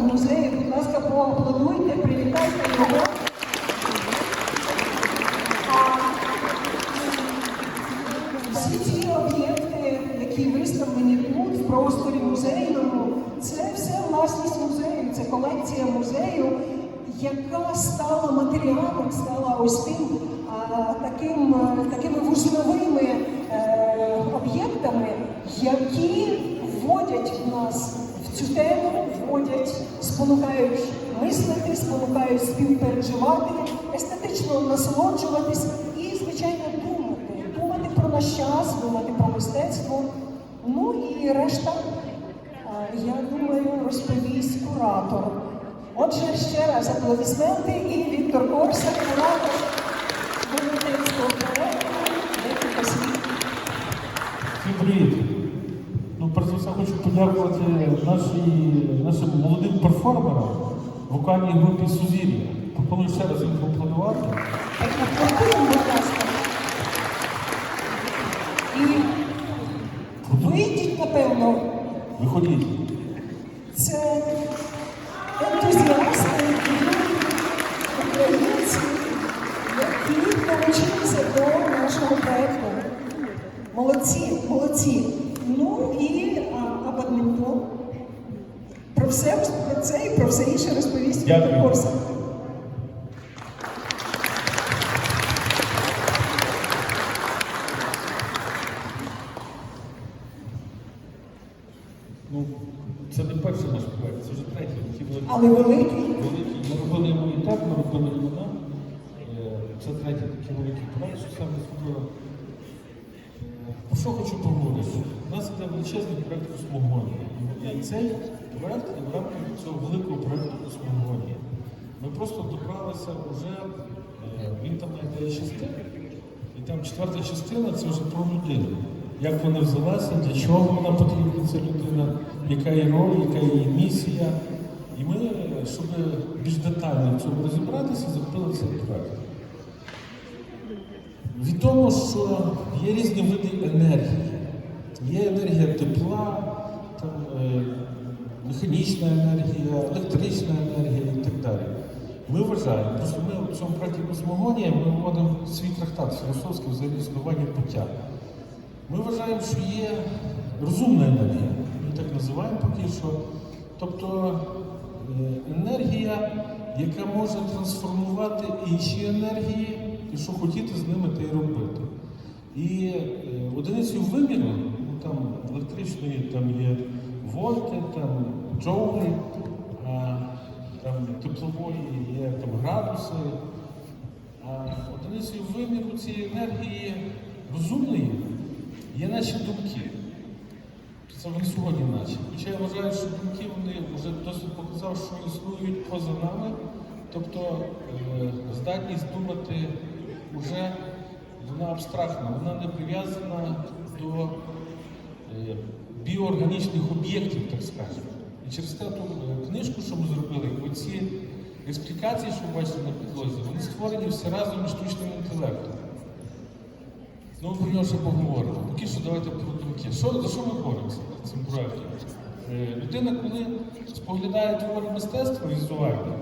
музею, будь ласка, поаплодуйте, привітайте його. Всі ці об'єкти, які виставлені тут, в просторі музейному, це все власність музею, це колекція музею, яка стала матеріалом, стала ось тим таким, такими вузловими е, об'єктами, які вводять нас в цю тему, вводять, спонукають мислити, спонукають співпереживати, естетично насолоджуватись і, звичайно, думати. Думати про наш час, думати про мистецтво. Ну і решта, я думаю, розповість куратор. Отже, ще раз аплодисменти і Віктор Корса, куратор велетенського проєкту «Декілька слів». Всім привіт! Ну, перш за все хочу подякувати нашій, нашим молодим перформерам вокальній групі Сузір'я. Пропоную ще раз їм поаплодувати. Все це і про все інше розповість Віктор Корса. Ну, це не перший наш проект, це вже третій. Ті були Але великий. Ми робили імунітет, ми робили імена. Е, Це третій такий великий проект, що саме зробили. Е, Про що хочу поговорити? У нас іде величезний проект космогонія. І цей проект є в рамках цього великого проекту космогонія. Ми просто добралися вже, е, він там має 9 частин, і там четверта частина це вже про людину. Як вона взялася, для чого вона потрібна, ця людина, яка її роль, яка її місія. І ми, е, щоб більш детально в цьому розібратися, закрили цей проект. Відомо, що є різні види енергії. Є енергія тепла, там, механічна енергія, електрична енергія і так далі. Ми вважаємо, просто ми в цьому проєкті космогонія ми вводимо свій трактат філософський взагалі існування буття. Ми вважаємо, що є розумна енергія, ми так називаємо поки що. Тобто е, енергія, яка може трансформувати інші енергії, і що хотіти з ними, те й робити. І е, одиницею виміру, ну там електричної там є вольти, там джоулі, там теплової є там градуси. А одиницею виміру цієї енергії розумної є наші думки. Це вони сьогодні наші. Хоча я вважаю, що думки вони вже досить показав, що існують поза нами. Тобто е, здатність думати вже вона абстрактна, вона не прив'язана до е, біоорганічних об'єктів, так скажемо. І через ту е, книжку, що ми зробили, оці експлікації, що ви бачите на підлозі, вони створені все разом із штучним інтелектом. Ну, про нього ще поговоримо. Поки що давайте про думки. Що, за що ми боремося цим проєктом? Е, людина, коли споглядає твори мистецтва візуально,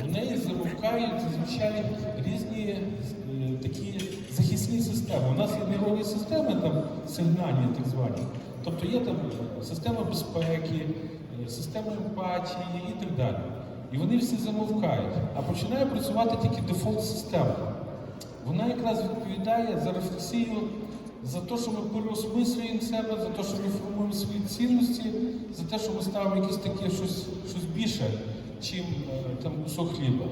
е, в неї замовкають зазвичай різні е, такі захисні системи. У нас є нейронні системи, там сигнальні так звані. Тобто є там система безпеки, е, система емпатії і так далі. І вони всі замовкають, а починає працювати тільки дефолт-система. Вона якраз відповідає за рефлексію, за те, що ми переосмислюємо себе, за те, що ми формуємо свої цінності, за те, що ми ставимо якесь таке щось, щось більше, чим е, там кусок хліба.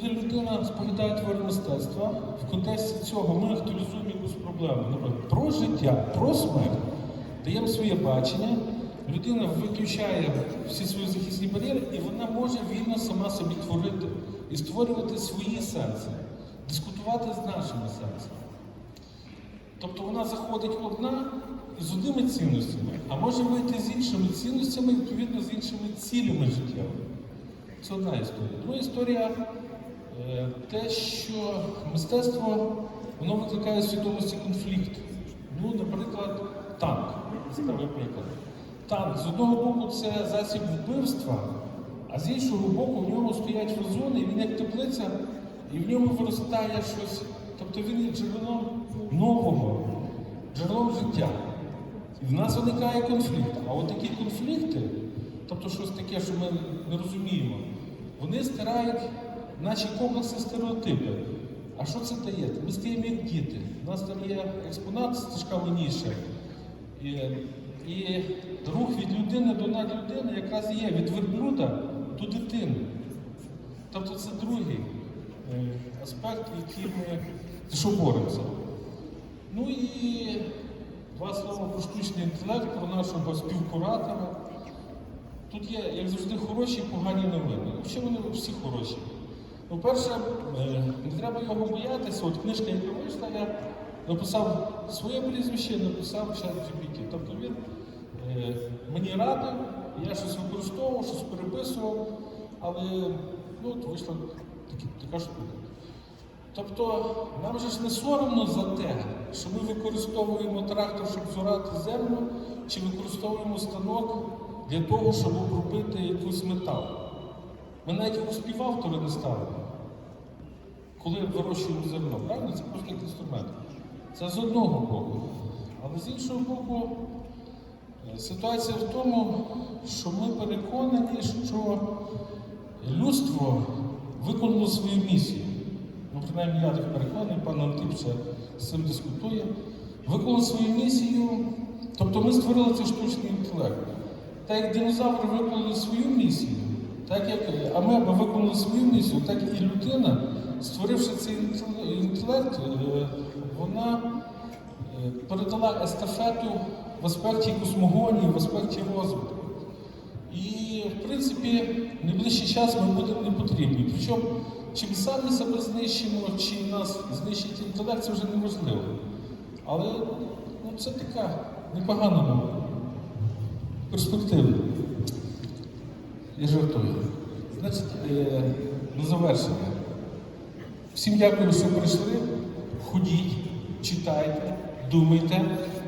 Коли людина споглядає твори мистецтва, в контексті цього ми актуалізуємо якусь проблему. Наприклад, про життя, про смерть, даємо своє бачення, людина виключає всі свої захисні бар'єри, і вона може вільно сама собі творити і створювати свої сенси, дискутувати з нашими сенсами. Тобто вона заходить одна з одними цінностями, а може вийти з іншими цінностями, відповідно з іншими цілями життєвими. Це одна історія. Друга історія е, те, що мистецтво воно викликає свідомості конфлікт. Ну, наприклад, танк. Цікавий приклад. Танк з одного боку це засіб вбивства, а з іншого боку в ньому стоять фазони, і він як теплиця, і в ньому виростає щось. Тобто він є джерелом нового, джерелом життя. І в нас виникає конфлікт. А от такі конфлікти, тобто щось таке, що ми не розуміємо, вони стирають наші комплекси стереотипи. А що це дає? Ми стаємо як діти. У нас там є експонат стежка Меніша. І, і рух від людини до надлюдини якраз є від верблюда до дитини. Тобто це другий е, аспект, який ми що боремося. Ну і два слова про штучний інтелект, про нашого співкуратора. Тут є, як завжди, хороші і погані новини. Взагалі вони всі хороші. Ну, перше, е, не треба його боятися. От книжка, яка вийшла, я написав своє прізвище, написав чат GPT. Тобто він е, мені радив, я щось використовував, щось переписував, але ну, от вийшла такі, така штука. Тобто нам же ж не соромно за те, що ми використовуємо трактор, щоб зорати землю, чи використовуємо станок для того, щоб обробити якусь метал. Ми навіть його співавтори не ставимо, коли вирощуємо зерно. Правильно? Це просто як інструмент. Це з одного боку. Але з іншого боку, е, ситуація в тому, що ми переконані, що людство виконало свою місію. Ну, принаймні, я так переконаний, пан Антип ще з цим дискутує. Виконали свою місію, тобто ми створили цей штучний інтелект. Так як динозаври виконали свою місію, так як амеба виконали свою місію, так і людина, створивши цей інтелект, е, вона е, передала естафету в аспекті космогонії, в аспекті розвитку. І, в принципі, в найближчий час ми будемо не потрібні. Причому, чи ми самі себе знищимо, чи нас знищить інтелект, це вже неможливо. Але ну, це така непогана новина. Перспектива. Я жартую. Значить, е, на завершення. Всім дякую, що прийшли. Ходіть, читайте, думайте.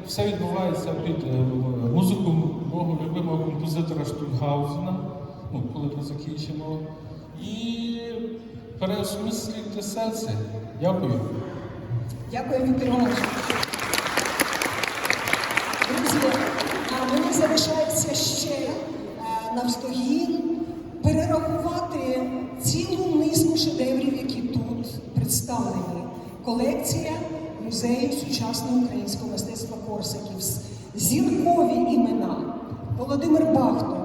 Все відбувається під е, музику мого любимого композитора Штутгаузена, ну, коли ми закінчимо. І переосмислюйте серце. Дякую. Дякую, Віктор. Друзі, а мені залишається ще е, навстогін перерахувати цілу низку шедеврів, які тут представлені. Колекція музею сучасного українського мистецтва Корсаків. Зіркові імена. Володимир Бахтов,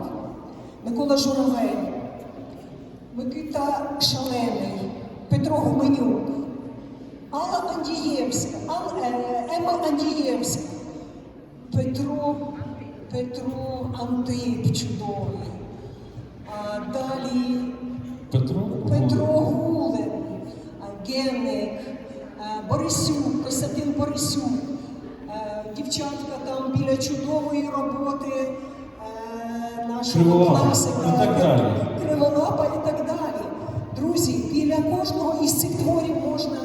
Микола Журавель, Микита Шалений, Петро Гуменюк, Алла Андієвська, е, Ема Андієвська, Петро, Петро Антип чудовий. А далі Петро. Петро Гулин, Генник, Борисюк, Костянтин Борисюк, дівчатка там біля чудової роботи е, нашого класика. Криволапа і так далі. Друзі, біля кожного із цих творів можна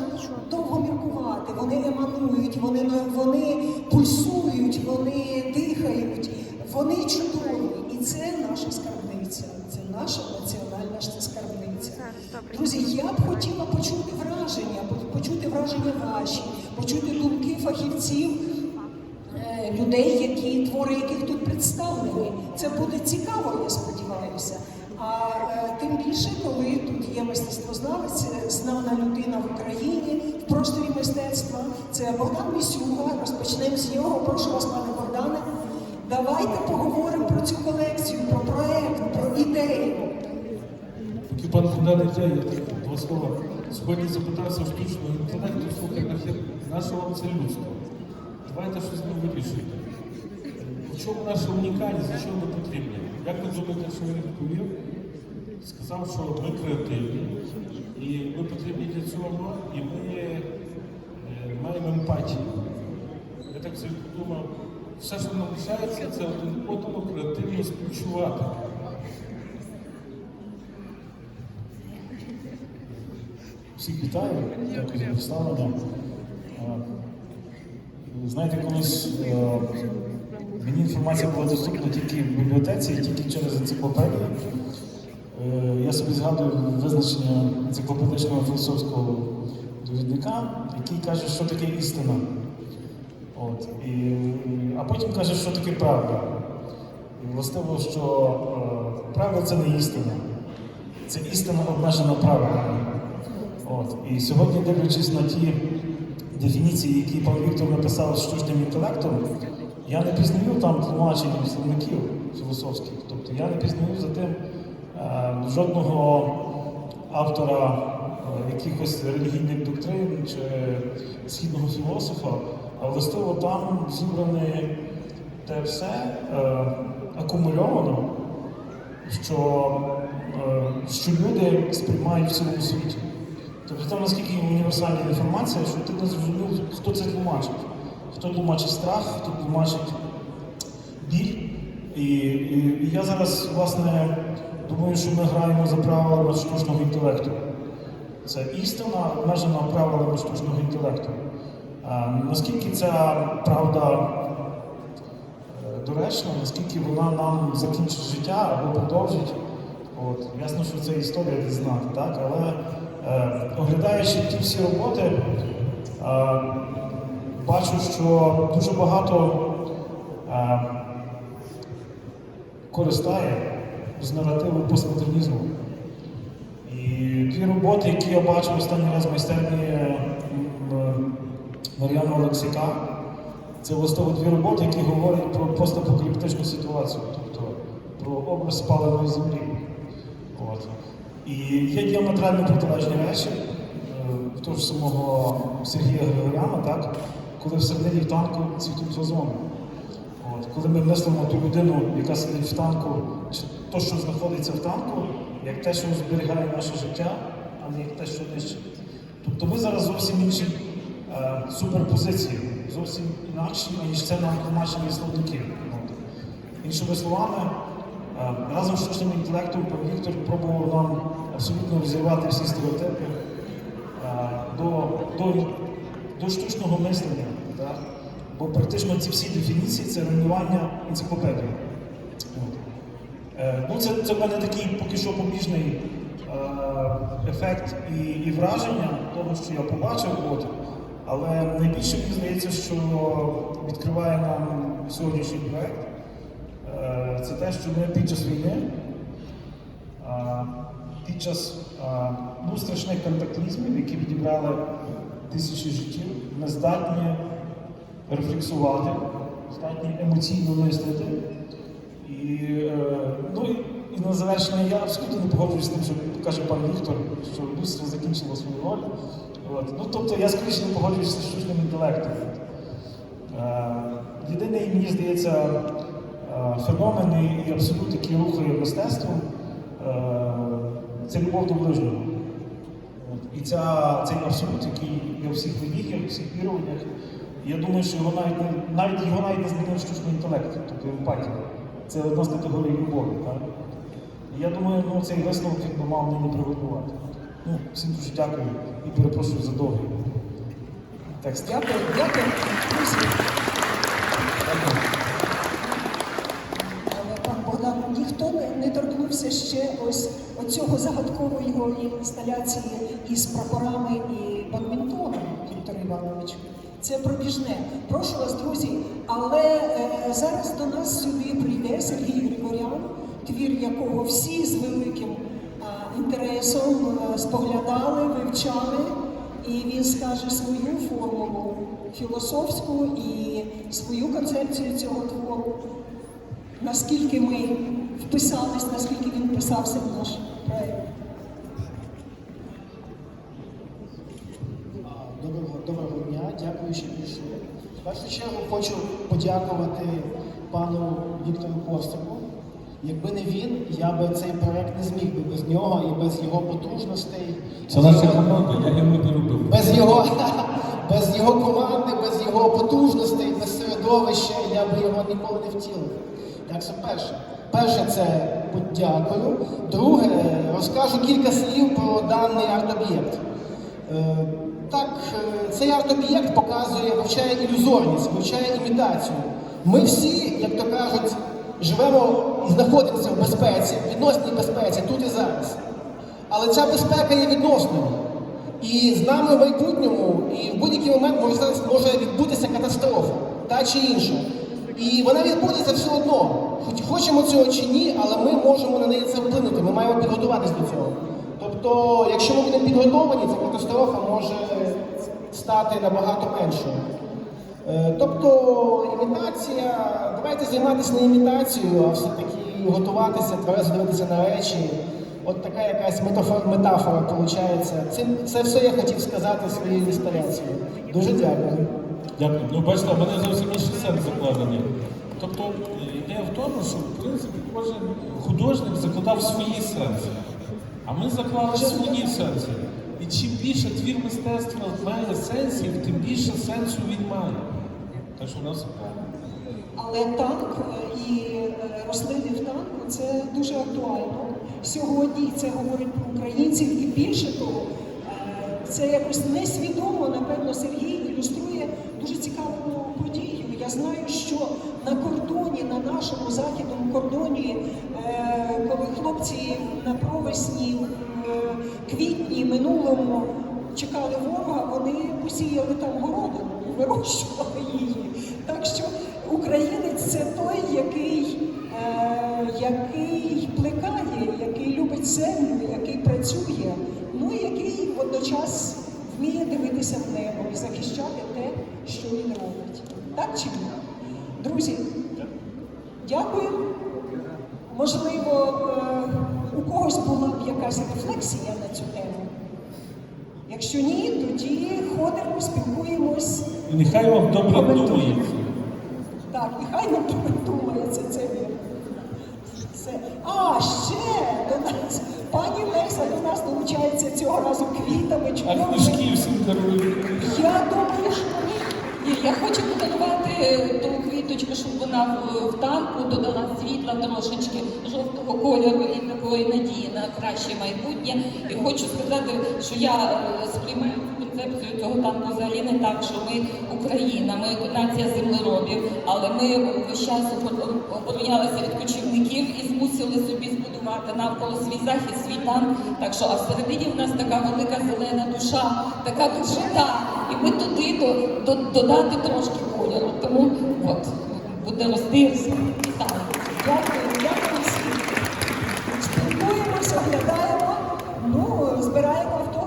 довго міркувати. Вони еманують, вони, вони пульсують, вони дихають, вони чудові. І це наша скарбниця. Це наша національна ж це скарбниця. Друзі, я б хотіла почути враження, почути враження ваші, почути думки фахівців е, людей, які твори яких тут представлені. Це буде цікаво, я сподіваюся. А е, тим більше, коли тут є мистецтвознавець, е, знана людина в Україні в просторі мистецтва. Це Богдан Місюга. Розпочнемо з нього. Прошу вас, пане Богдане. Давайте поговоримо про цю колекцію, про проект, про ідею. Пан Богдан я два слова. Сьогодні запитався штучного інтелекту, слухай, нахер, наше вам це людство. Давайте щось ним вирішуйте. В чому наша унікальність, за що ми потрібні? Як ви думаєте, що він відповів? Сказав, що ми креативні, і ми потрібні для цього, і ми е, маємо емпатію. Я так собі подумав, все, що нам лишається, це один одному креативно співчувати. Всіх вітаю, дякую за представлення. Знаєте, колись е, мені інформація була доступна тільки в бібліотеці, тільки через енциклопедію. Е, Я собі згадую визначення енциклопедичного філософського довідника, який каже, що таке істина. От, і, а потім каже, що таке правда. І властиво, що е, правда це не істина. Це істина обмежена правилами. От. І сьогодні, дивлячись на ті дефініції, які пан Віктор написав з штучним інтелектом, я не пізнаю там тлумачень словників філософських. Тобто я не пізнаю за тим е, жодного автора е, якихось релігійних доктрин чи східного філософа, а властиво там зібране те все е, акумульовано, що, е, що люди сприймають в цілому світі. Тобто там наскільки універсальна інформація, що ти не зрозумів, хто це тлумачить. Хто тлумачить страх, хто тлумачить біль. І, і, і я зараз, власне, думаю, що ми граємо за правилами штучного інтелекту. Це істина обмежена правилами штучного інтелекту. А, наскільки ця правда е, доречна, наскільки вона нам закінчить життя або продовжить. От, ясно, що це історія десь знати, так? але оглядаючи ті всі роботи, е, бачу, що дуже багато е, користає з наративу постмодернізму. І ті роботи, які я бачив останній раз в майстерні Мар'яна Олексіка, це властиво дві роботи, які говорять про постапокаліптичну ситуацію, тобто про образ спаленої землі. І є діаметрально протилежні речі, е, в того ж самого Сергія Григоряна, так? коли всередині в танку цвітуть вазони. От. Коли ми мислимо ту людину, яка сидить в танку, чи то, що знаходиться в танку, як те, що зберігає наше життя, а не як те, що нищить. Тобто ми зараз зовсім інші е, суперпозиції, зовсім інакші, ніж це нам тлумачені словники. Іншими словами, разом з штучним інтелектом пан Віктор пробував нам абсолютно розірвати всі стереотипи до, до, до штучного мислення. Так? Бо практично ці всі дефініції це руйнування енциклопедії. Е, Ну, це, в мене такий поки що побіжний ефект і, і враження того, що я побачив. От. Але найбільше мені здається, що відкриває нам сьогоднішній проект. Е, це те, що ми під час війни, під час ну, страшних катаклізмів, які відібрали тисячі життів, ми здатні рефлексувати, здатні емоційно мислити. І, е, ну, і, на завершення я абсолютно не погоджуюсь з тим, що каже пан Віктор, що людство закінчило свою роль. От. Ну, тобто я скоріше не погоджуюся з штучним інтелектом. Е, єдиний, мені здається, е, феномен і, абсолют, який рухає мистецтвом, е, це любов до ближнього. І ця, цей абсолют, який є у всіх релігіях, у всіх віруваннях, я думаю, що його навіть, не- навіть його навіть не змінив штучний інтелект, тобто емпатія. Це одна з категорій любові. Так? Я думаю, ну, цей висновок він би мав не приготувати. Ну, всім дуже дякую і перепрошую за довгий текст. Дякую. Дякую. Ще ось оцього загадкової інсталяції із прапорами і бадмінтоном, Віктор Іванович. Це пробіжне. Прошу вас, друзі, але е, зараз до нас сюди прийде Сергій Григорян, твір якого всі з великим е, інтересом е, споглядали, вивчали. І він скаже свою формулу філософську і свою концепцію цього твору. Наскільки ми вписались, наскільки він вписався в наш проект. Доброго, доброго дня, дякую, що прийшли. В першу чергу хочу подякувати пану Віктору Костику. Якби не він, я би цей проект не зміг би без нього і без його потужностей. Це наша команда, я його не любив. без його, без його команди, без його потужностей, без середовища я би його ніколи не втілив. Так що перше. Перше це подякую. Друге, розкажу кілька слів про даний арт-об'єкт. Е, так, е, цей арт-об'єкт показує, вивчає ілюзорність, вивчає імітацію. Ми всі, як то кажуть, живемо знаходимося в безпеці, в відносній безпеці тут і зараз. Але ця безпека є відносною. І з нами в майбутньому, і в будь-який момент може відбутися катастрофа, та чи інша. І вона відбудеться все одно. Хоч хочемо цього чи ні, але ми можемо на неї це вплинути. Ми маємо підготуватись до цього. Тобто, якщо ми будемо підготовані, ця катастрофа може стати набагато меншою. Е, Тобто імітація, давайте займатися не імітацією, а все-таки готуватися, тверезо дивитися на речі. От така якась метафора, метафора виходить. Це, це все я хотів сказати своєю інсталяцією. Дуже дякую. Дякую. Ну, бачите, в мене зовсім інший сенс закладений. Тобто ідея в тому, що в принципі кожен художник закладав свої сенси. А ми заклали свої сенси. І чим більше твір мистецтва має сенсів, тим більше сенсу він має. Так що у нас Але танк і е, рослини в танку це дуже актуально. Сьогодні це говорить про українців, і більше того, е, це якось несвідомо, напевно, Сергій ілюструє дуже цікаву подію. Я знаю, що на кордоні, на нашому західному кордоні, е, коли хлопці на провесні в е, квітні минулому чекали ворога, вони посіяли там городину, вирощували її. Так що українець це той, який, е, який плекає, який любить землю, який працює, ну і який водночас вміє дивитися в небо і захищати те, що він робить. Так чи ні? Друзі, дякую. Можливо, е, у когось була б якась рефлексія на цю тему. Якщо ні, тоді ходимо, спілкуємось. і нехай вам добре думається. Так, і хай нам думається це вірно. Все. А, ще до нас пані Лекса до нас долучається цього разу квітами, А книжки всім дарують. Я думаю, що Ні, Я хочу подарувати ту квіточку, щоб вона в, в танку додала світла трошечки жовтого кольору і такої надії на краще майбутнє. І хочу сказати, що я е, сприймаю концепцію цього танку взагалі не так, що ми Україна, ми нація землеробів, але ми весь час обор- оборонялися від кочівників і змусили собі збудувати навколо свій захист, свій танк. Так що а всередині в нас така велика зелена душа, така душита, і ми туди до, до, додати трошки кольору. Тому от буде танк. дякую, дякую всім. Спілкуємося, оглядаємо, ну, збираємо. Порада.